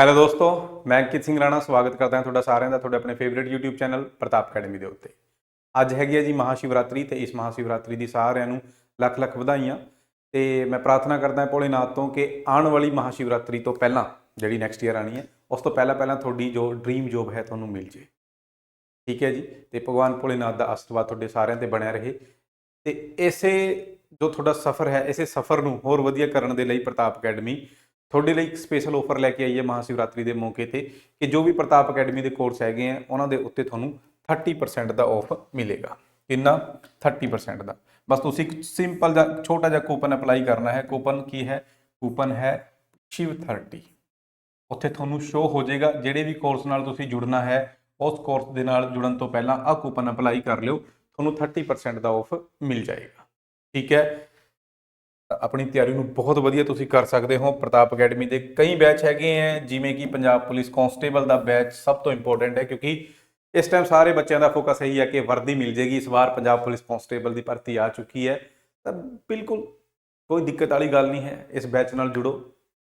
Hello ਦੋਸਤੋ, ਮੈਂ ਅੰਕਿਤ ਸਿੰਘ ਰਾਣਾ, ਸਵਾਗਤ ਕਰਦਾ ਹਾਂ ਤੁਹਾਡਾ ਸਾਰਿਆਂ ਦਾ, ਤੁਹਾਡੇ ਆਪਣੇ favourite YouTube channel Pratap academy ਦੇ ਉੱਤੇ। ਅੱਜ ਹੈਗੀ ਹੈ ਜੀ ਮਹਾਸ਼ਿਵਰਾਤਰੀ ਤੇ ਇਸ ਮਹਾਸ਼ਿਵਰਾਤਰੀ ਦੀ ਸਾਰਿਆਂ ਨੂੰ ਲੱਖ ਲੱਖ ਵਧਾਈਆਂ। ਤੇ ਮੈਂ ਪ੍ਰਾਰਥਨਾ ਕਰਦਾ ਹਾਂ ਭੋਲੇਨਾਥ ਤੋਂ ਕਿ ਆਉਣ ਵਾਲੀ ਮਹਾਸ਼ਿਵਰਾਤਰੀ ਤੋਂ ਪਹਿਲਾਂ ਜਿਹੜੀ ਨੈਕਸਟ ਈਅਰ ਆਣੀ ਹੈ, ਉਸ ਤੋਂ ਪਹਿਲਾਂ ਪਹਿਲਾਂ ਤੁਹਾਡੀ ਜੋ ਡ੍ਰੀਮ ਜੋਬ ਹੈ ਤੁਹਾਨੂੰ ਮਿਲ ਜੇ। ਠੀਕ ਹੈ ਜੀ? ਤੇ ਭਗਵਾਨ ਭੋਲੇਨਾਥ ਦਾ ਆਸ਼ੀਰਵਾਦ ਤੁਹਾਡੇ ਸਾਰਿਆਂ ਤੇ ਬਣਿਆ ਰਹੇ। ਤੇ ਇਸੇ ਜੋ ਤੁਹਾਡਾ ਸਫ਼ਰ ਹੈ, ਇਸੇ ਸਫ਼ਰ ਨੂੰ ਹੋਰ ਵਧੀਆ ਕਰਨ ਦੇ ਲਈ ਪ੍ਰਤਾਪ ਅਕੈਡਮੀ ਤੁਹਾਡੇ ਲਈ ਇੱਕ ਸਪੈਸ਼ਲ ਆਫਰ ਲੈ ਕੇ ਆਈ ਹੈ ਮਹਾਸ਼ਿਵਰਾਤਰੀ ਦੇ ਮੌਕੇ ਤੇ ਕਿ ਜੋ ਵੀ ਪ੍ਰਤਾਪ ਅਕੈਡਮੀ ਦੇ ਕੋਰਸ ਹੈਗੇ ਆ, ਉਹਨਾਂ ਦੇ ਉੱਤੇ ਤੁਹਾਨੂੰ 30% ਦਾ ਆਫ ਮਿਲੇਗਾ। ਕਿੰਨਾ? 30% ਦਾ। ਬਸ ਤੁਸੀਂ ਇੱਕ ਸਿੰਪਲ ਜਿਹਾ ਛੋਟਾ ਜਿਹਾ ਕੂਪਨ ਅਪਲਾਈ ਕਰਨਾ ਹੈ। ਕੂਪਨ ਕੀ ਹੈ? ਕੂਪਨ ਹੈ ਸ਼ਿਵ 30 ਉੱਥੇ ਤੁਹਾਨੂੰ ਸ਼ੋ ਹੋ ਜਾਏਗਾ। ਜਿਹੜੇ ਵੀ ਕੋਰਸ ਨਾਲ ਤੁਸੀਂ ਜੁੜਨਾ ਹੈ, ਉਸ ਕੋਰਸ ਦੇ ਨਾਲ ਜੁੜਨ ਤੋਂ ਪਹਿਲਾਂ ਆਹ ਕੂਪਨ ਅਪਲਾਈ ਕਰ ਲਿਓ। ਤੁਹਾਨੂੰ 30% ਦਾ ਆਫ ਮਿਲ ਜਾਏਗਾ। ਠੀਕ ਹੈ? ਆਪਣੀ ਤਿਆਰੀ ਨੂੰ ਬਹੁਤ ਵਧੀਆ ਤੁਸੀਂ ਕਰ ਸਕਦੇ ਹੋ। ਪ੍ਰਤਾਪ ਅਕੈਡਮੀ ਦੇ ਕਈ ਬੈਚ ਹੈਗੇ ਆ, ਜਿਵੇਂ ਕਿ ਪੰਜਾਬ ਪੁਲਿਸ ਕਾਂਸਟੇਬਲ ਦਾ ਬੈਚ ਸਭ ਤੋਂ ਇੰਪੋਰਟੈਂਟ ਹੈ ਕਿਉਂਕਿ ਇਸ ਟਾਈਮ ਸਾਰੇ ਬੱਚਿਆਂ ਦਾ ਫੋਕਸ ਇਹੀ ਹੈ ਕਿ ਵਰਦੀ ਮਿਲ ਜੇਗੀ। ਇਸ ਵਾਰ ਪੰਜਾਬ ਪੁਲਿਸ ਕਾਂਸਟੇਬਲ ਦੀ ਭਰਤੀ ਆ ਚੁੱਕੀ ਹੈ। ਤਾਂ ਬਿਲਕੁਲ ਕੋਈ ਦਿੱਕਤ ਵਾਲੀ ਗੱਲ ਨਹੀਂ ਹੈ। ਇਸ ਬੈਚ ਨਾਲ ਜੁੜੋ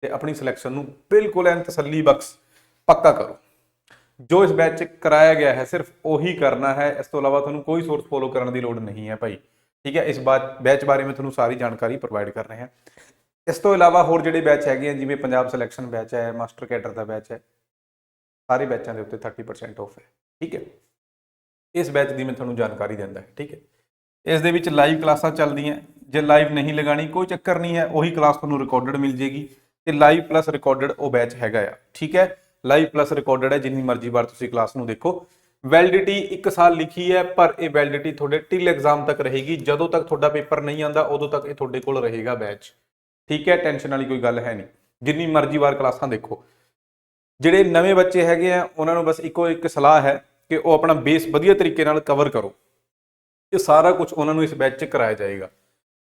ਤੇ ਆਪਣੀ ਸਿਲੈਕਸ਼ਨ ਨੂੰ ਬਿਲਕੁਲ ਐਨ ਤਸੱਲੀ ਬਖਸ਼ ਪੱਕਾ ਕਰੋ। ਜੋ ਇਸ ਬੈਚ 'ਚ ਕਰਾਇਆ ਗਿਆ ਹੈ, ਸਿਰਫ ਉਹੀ ਕਰਨਾ ਹੈ। ਇਸ ਤੋਂ ਇਲਾਵਾ ਤੁਹਾਨੂੰ ਕੋਈ ਸੋਰਸ ਫੋਲੋ ਕਰਨ ਦੀ ਲੋੜ ਨਹੀਂ ਹੈ ਭਾਈ। ਠੀਕ ਹੈ, ਇਸ ਬਾਤ ਬੈਚ ਬਾਰੇ ਮੈਂ ਤੁਹਾਨੂੰ ਸਾਰੀ ਜਾਣਕਾਰੀ ਪ੍ਰੋਵਾਈਡ ਕਰ ਰਿਹਾ। ਇਸ ਤੋਂ ਇਲਾਵਾ ਹੋਰ ਜਿਹੜੇ ਬੈਚ ਹੈਗੇ ਆ, ਜਿਵੇਂ ਪੰਜਾਬ ਸਿਲੈਕਸ਼ਨ ਬੈਚ ਹੈ ਮਾਸਟਰ ਕੈਡਰ ਦਾ ਬੈਚ ਹੈ, ਸਾਰੇ ਬੈਚਾਂ ਦੇ ਉੱਤੇ 30% ਆਫ ਹੈ, ਠੀਕ ਹੈ। ਇਸ ਬੈਚ ਦੀ ਮੈਂ ਤੁਹਾਨੂੰ ਜਾਣਕਾਰੀ ਦਿੰਦਾ ਹੈ ਠੀਕ ਹੈ। ਇਸ ਦੇ ਵਿੱਚ ਲਾਈਵ ਕਲਾਸਾਂ ਚੱਲਦੀਆਂ, ਜੇ ਲਾਈਵ ਨਹੀਂ ਲਗਾਣੀ ਕੋਈ ਚੱਕਰ ਨਹੀਂ ਹੈ, ਉਹੀ ਕਲਾਸ ਤੁਹਾਨੂੰ ਰਿਕਾਰਡਡ ਮਿਲ ਜੇਗੀ, ਤੇ ਲਾਈਵ ਪਲੱਸ ਰਿਕਾਰਡਡ ਉਹ ਬੈਚ ਹੈਗਾ ਆ, ਠੀਕ ਹੈ। ਲਾਈਵ ਪਲੱਸ ਰਿਕਾਰਡਡ ਹੈ, ਜਿੰਨੀ ਮਰਜ਼ੀ ਵਾਰ ਤੁਸੀਂ ਕਲਾਸ ਨੂੰ ਦੇਖੋ। ਵੈਲਿਡਿਟੀ 1 ਸਾਲ ਲਿਖੀ ਹੈ, ਪਰ ਇਹ ਵੈਲਿਡਿਟੀ ਤੁਹਾਡੇ ਟਿਲ ਐਗਜ਼ਾਮ ਤੱਕ ਰਹੇਗੀ। ਜਦੋਂ ਤੱਕ ਤੁਹਾਡਾ ਪੇਪਰ ਨਹੀਂ ਆਂਦਾ ਉਦੋਂ ਤੱਕ ਇਹ ਤੁਹਾਡੇ ਕੋਲ ਰਹੇਗਾ ਬੈਚ ਠੀਕ ਹੈ? ਟੈਨਸ਼ਨ ਵਾਲੀ ਕੋਈ ਗੱਲ ਹੈ ਨਹੀਂ। ਜਿੰਨੀ ਮਰਜ਼ੀ ਵਾਰ ਕਲਾਸਾਂ ਦੇਖੋ। ਜਿਹੜੇ ਨਵੇਂ ਬੱਚੇ ਹੈਗੇ ਆ, ਉਹਨਾਂ ਨੂੰ ਬਸ ਇੱਕੋ ਇੱਕ ਸਲਾਹ ਹੈ ਕਿ ਉਹ ਆਪਣਾ ਬੇਸ ਵਧੀਆ ਤਰੀਕੇ ਨਾਲ ਕਵਰ ਕਰੋ। ਇਹ ਸਾਰਾ ਕੁਝ ਉਹਨਾਂ ਨੂੰ ਇਸ ਬੈਚ 'ਚ ਕਰਾਇਆ ਜਾਏਗਾ।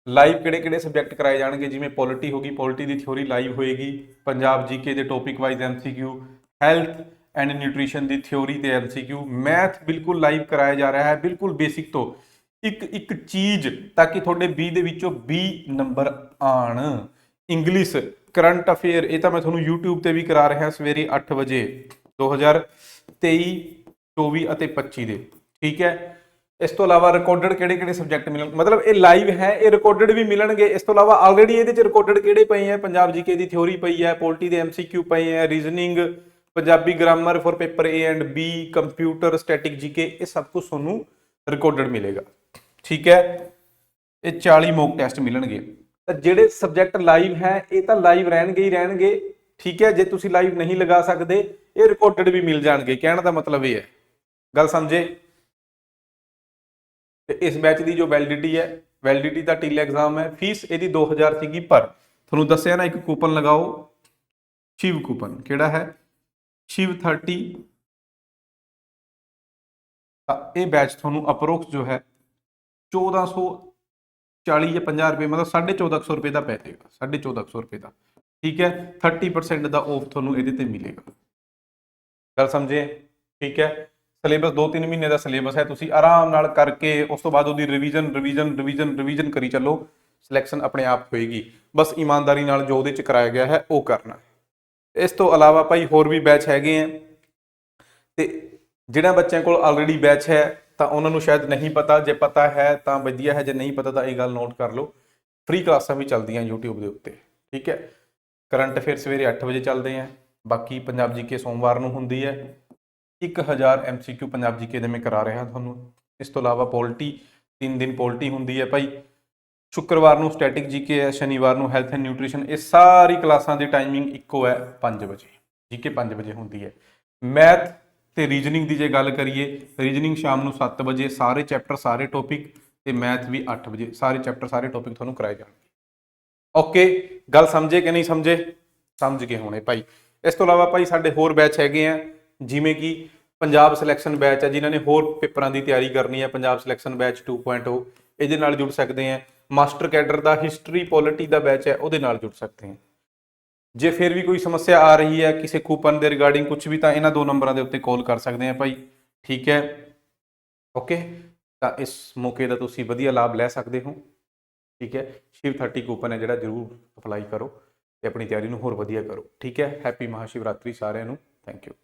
ਲਾਈਵ ਕਿਹੜੇ ਕਿਹੜੇ ਸਬਜੈਕਟ ਕਰਾਏ ਜਾਣਗੇ? ਜਿਵੇਂ ਪੋਲਿਟੀ ਹੋਗੀ ਪੋਲਿਟੀ ਦੀ ਥਿਉਰੀ ਲਾਈਵ ਹੋਏਗੀ। ਪੰਜਾਬ ਜੀਕੇ ਦੇ topic wise MCQ health and nutrition the theory ਤੇ ਐਮਸੀਕਿਊ ਮੈਥ ਬਿਲਕੁਲ ਲਾਈਵ ਕਰਾਇਆ ਜਾ ਰਿਹਾ ਹੈ, ਬਿਲਕੁਲ ਬੇਸਿਕ ਤੋਂ। ਇੱਕ ਇੱਕ ਚੀਜ਼ ਤਾਂ ਕਿ ਤੁਹਾਡੇ 20 ਦੇ ਵਿੱਚੋਂ 20 ਨੰਬਰ ਆਣ। ਇੰਗਲਿਸ਼ ਕਰੰਟ ਅਫੇਅਰ ਇਹ ਤਾਂ ਮੈਂ ਤੁਹਾਨੂੰ YouTube ਤੇ ਵੀ ਕਰਾ ਰਿਹਾ ਸਵੇਰੇ 8 ਵਜੇ 2023 24 ਅਤੇ 25 ਦੇ। ਠੀਕ ਹੈ? ਇਸ ਤੋਂ ਇਲਾਵਾ ਰਿਕਾਰਡਡ ਕਿਹੜੇ ਕਿਹੜੇ ਸਬਜੈਕਟ ਮਿਲਣ? ਮਤਲਬ ਇਹ ਲਾਈਵ ਹੈ, ਇਹ ਰਿਕਾਰਡਡ ਵੀ ਮਿਲਣਗੇ। ਇਸ ਤੋਂ ਇਲਾਵਾ ਆਲਰੇਡੀ ਇਹਦੇ ਚ ਰਿਕਾਰਡਡ ਕਿਹੜੇ ਪਏ ਹੈ? ਪੰਜਾਬ ਜੀਕੇ ਦੀ ਥਿਉਰੀ ਪਈ ਹੈ, ਪੋਲਿਟੀ ਦੇ ਐਮਸੀਕਿਊ ਪਏ ਹੈ reasoning Punjabi grammar for paper A and B computer static GK ਇਹ ਸਭ ਕੁਝ ਤੁਹਾਨੂੰ ਰਿਕਾਰਡਡ ਮਿਲੇਗਾ। ਠੀਕ ਹੈ? ਇਹ 40 ਮੌਕ ਟੈਸਟ ਮਿਲਣਗੇ। ਤਾਂ ਜਿਹੜੇ ਸਬਜੈਕਟ ਲਾਈਵ ਹੈ, ਇਹ ਤਾਂ ਲਾਈਵ ਰਹਿਣਗੇ ਹੀ ਰਹਿਣਗੇ। ਠੀਕ ਹੈ? ਜੇ ਤੁਸੀਂ ਲਾਈਵ ਨਹੀਂ ਲਗਾ ਸਕਦੇ, ਇਹ ਰਿਕਾਰਡਡ ਵੀ ਮਿਲ ਜਾਣਗੇ। ਕਹਿਣ ਦਾ ਮਤਲਬ ਇਹ ਹੈ। ਗੱਲ ਸਮਝੇ? ਤੇ ਇਸ ਬੈਚ ਦੀ ਜੋ ਵੈਲਿਡਿਟੀ ਹੈ ਵੈਲਿਡਿਟੀ ਦਾ ਟਿਲ ਐਗਜ਼ਾਮ ਹੈ। ਫੀਸ ਇਹਦੀ 2000 ਸੀਗੀ, ਪਰ ਤੁਹਾਨੂੰ ਦੱਸਿਆ ਨਾ, ਇੱਕ ਕੂਪਨ ਲਗਾਓ। ਸ਼ਿਵ ਕੂਪਨ ਕਿਹੜਾ ਹੈ? ਸ਼ਿਵ 30 ਇਹ ਬੈਚ ਤੁਹਾਨੂੰ ਅਪਰੋਕਸ ਜੋ ਹੈ 1440 ਜਾਂ 50 ਰੁਪਏ, ਮਤਲਬ 1450 ਰੁਪਏ ਦਾ ਪੈ ਜਾਏਗਾ 1450 ਰੁਪਏ ਦਾ, ਠੀਕ ਹੈ? 30% ਦਾ ਆਫ ਤੁਹਾਨੂੰ ਇਹਦੇ ਤੇ ਮਿਲੇਗਾ। ਗੱਲ ਸਮਝੇ? ਠੀਕ ਹੈ? ਸਿਲੇਬਸ 2-3 ਮਹੀਨੇ ਦਾ ਸਿਲੇਬਸ ਹੈ, ਤੁਸੀਂ ਆਰਾਮ ਨਾਲ ਕਰਕੇ ਉਸ ਤੋਂ ਬਾਅਦ ਉਹਦੀ ਰਿਵੀਜ਼ਨ ਰਿਵੀਜ਼ਨ ਰਿਵੀਜ਼ਨ ਰਿਵੀਜ਼ਨ ਕਰੀ ਚੱਲੋ ਸਿਲੈਕਸ਼ਨ ਆਪਣੇ ਆਪ ਹੋਏਗੀ। ਬਸ ਇਮਾਨਦਾਰੀ ਨਾਲ ਜੋ ਉਹਦੇ ਚ ਕਰਾਇਆ ਗਿਆ ਹੈ, ਉਹ ਕਰਨਾ ਇਸ ਤੋਂ ਇਲਾਵਾ ਭਾਈ ਹੋਰ ਵੀ ਬੈਚ ਹੈਗੇ ਆ। ਤੇ ਜਿਹੜਾ ਬੱਚਿਆਂ ਕੋਲ ਆਲਰੇਡੀ ਬੈਚ ਹੈ, ਤਾਂ ਉਹਨਾਂ ਨੂੰ ਸ਼ਾਇਦ ਨਹੀਂ ਪਤਾ। ਜੇ ਪਤਾ ਹੈ, ਤਾਂ ਵਧੀਆ ਹੈ। ਜੇ ਨਹੀਂ ਪਤਾ, ਤਾਂ ਇਹ ਗੱਲ ਨੋਟ ਕਰ ਲਓ। ਫ੍ਰੀ ਕਲਾਸਾਂ ਵੀ ਚੱਲਦੀਆਂ YouTube ਦੇ ਉੱਤੇ, ਠੀਕ ਹੈ? ਕਰੰਟ ਅਫੇਅਰ ਸਵੇਰੇ 8 ਵਜੇ ਚੱਲਦੇ ਆ। ਬਾਕੀ ਪੰਜਾਬ ਜੀਕੇ ਸੋਮਵਾਰ ਨੂੰ ਹੁੰਦੀ ਹੈ। 1000 ਐਮਸੀਕਿਊ ਪੰਜਾਬ ਜੀਕੇ ਦੇ ਮੈਂ ਕਰਾ ਰਿਹਾ ਤੁਹਾਨੂੰ। ਇਸ ਤੋਂ ਇਲਾਵਾ ਪੋਲਟੀ 3 ਦਿਨ ਪੋਲਟੀ ਹੁੰਦੀ ਹੈ ਭਾਈ। ਸ਼ੁੱਕਰਵਾਰ ਨੂੰ ਸਟੈਟਿਕ ਜੀਕੇ ਹੈ, ਸ਼ਨੀਵਾਰ ਨੂੰ ਹੈਲਥ ਐਂਡ ਨਿਊਟ੍ਰੀਸ਼ਨ ਇਹ ਸਾਰੀ ਕਲਾਸਾਂ ਦੀ ਟਾਈਮਿੰਗ ਇੱਕੋ ਹੈ 5 ਵਜੇ। ਜੀਕੇ 5 ਵਜੇ ਹੁੰਦੀ ਹੈ। ਮੈਥ ਤੇ ਰੀਜਨਿੰਗ ਦੀ ਜੇ ਗੱਲ ਕਰੀਏ ਰੀਜਨਿੰਗ ਸ਼ਾਮ ਨੂੰ 7 ਵਜੇ, ਸਾਰੇ ਚੈਪਟਰ ਸਾਰੇ ਟੌਪਿਕ ਤੇ ਮੈਥ ਵੀ 8 ਵਜੇ, ਸਾਰੇ ਚੈਪਟਰ ਸਾਰੇ ਟੌਪਿਕ ਤੁਹਾਨੂੰ ਕਰਾਏ ਜਾਣਗੇ। ਓਕੇ ਗੱਲ ਸਮਝੇ ਕਿ ਨਹੀਂ ਸਮਝੇ? ਸਮਝ ਗਏ ਹੋਣੇ ਭਾਈ। ਇਸ ਤੋਂ ਇਲਾਵਾ ਭਾਈ ਸਾਡੇ ਹੋਰ ਬੈਚ ਹੈਗੇ ਆ, ਜਿਵੇਂ ਕਿ ਪੰਜਾਬ ਸਿਲੈਕਸ਼ਨ ਬੈਚ ਹੈ ਜਿਨ੍ਹਾਂ ਨੇ ਹੋਰ ਪੇਪਰਾਂ ਦੀ ਤਿਆਰੀ ਕਰਨੀ ਹੈ ਪੰਜਾਬ ਸਿਲੈਕਸ਼ਨ ਬੈਚ 2.0 ਇਹਦੇ ਨਾਲ ਜੁੜ ਸਕਦੇ ਆ। ਮਾਸਟਰ ਕੈਡਰ ਦਾ ਹਿਸਟਰੀ, ਪੋਲਿਟੀ ਦਾ ਬੈਚ ਹੈ, ਉਹਦੇ ਨਾਲ ਜੁੜ ਸਕਦੇ ਆ ਜੇ ਫਿਰ ਵੀ ਕੋਈ ਸਮੱਸਿਆ ਆ ਰਹੀ ਹੈ ਕਿਸੇ ਕੂਪਨ ਦੇ ਰਿਗਾਰਡਿੰਗ ਕੁਝ ਵੀ, ਤਾਂ ਇਹਨਾਂ ਦੋ ਨੰਬਰਾਂ ਦੇ ਉੱਤੇ ਕਾਲ ਕਰ ਸਕਦੇ ਆ ਭਾਈ। ਠੀਕ ਹੈ? ਓਕੇ? ਤਾਂ ਇਸ ਮੌਕੇ ਦਾ ਤੁਸੀਂ ਵਧੀਆ ਲਾਭ ਲੈ ਸਕਦੇ ਹੋ। ਠੀਕ ਹੈ? ਸ਼ਿਵ 30 ਕੂਪਨ ਹੈ ਜਿਹੜਾ ਜਰੂਰ ਅਪਲਾਈ ਕਰੋ ਤੇ ਆਪਣੀ ਤਿਆਰੀ ਨੂੰ ਹੋਰ ਵਧੀਆ ਕਰੋ। ਠੀਕ ਹੈ? ਹੈਪੀ ਮਹਾਸ਼ਿਵਰਾਤਰੀ ਸਾਰਿਆਂ ਨੂੰ। Thank you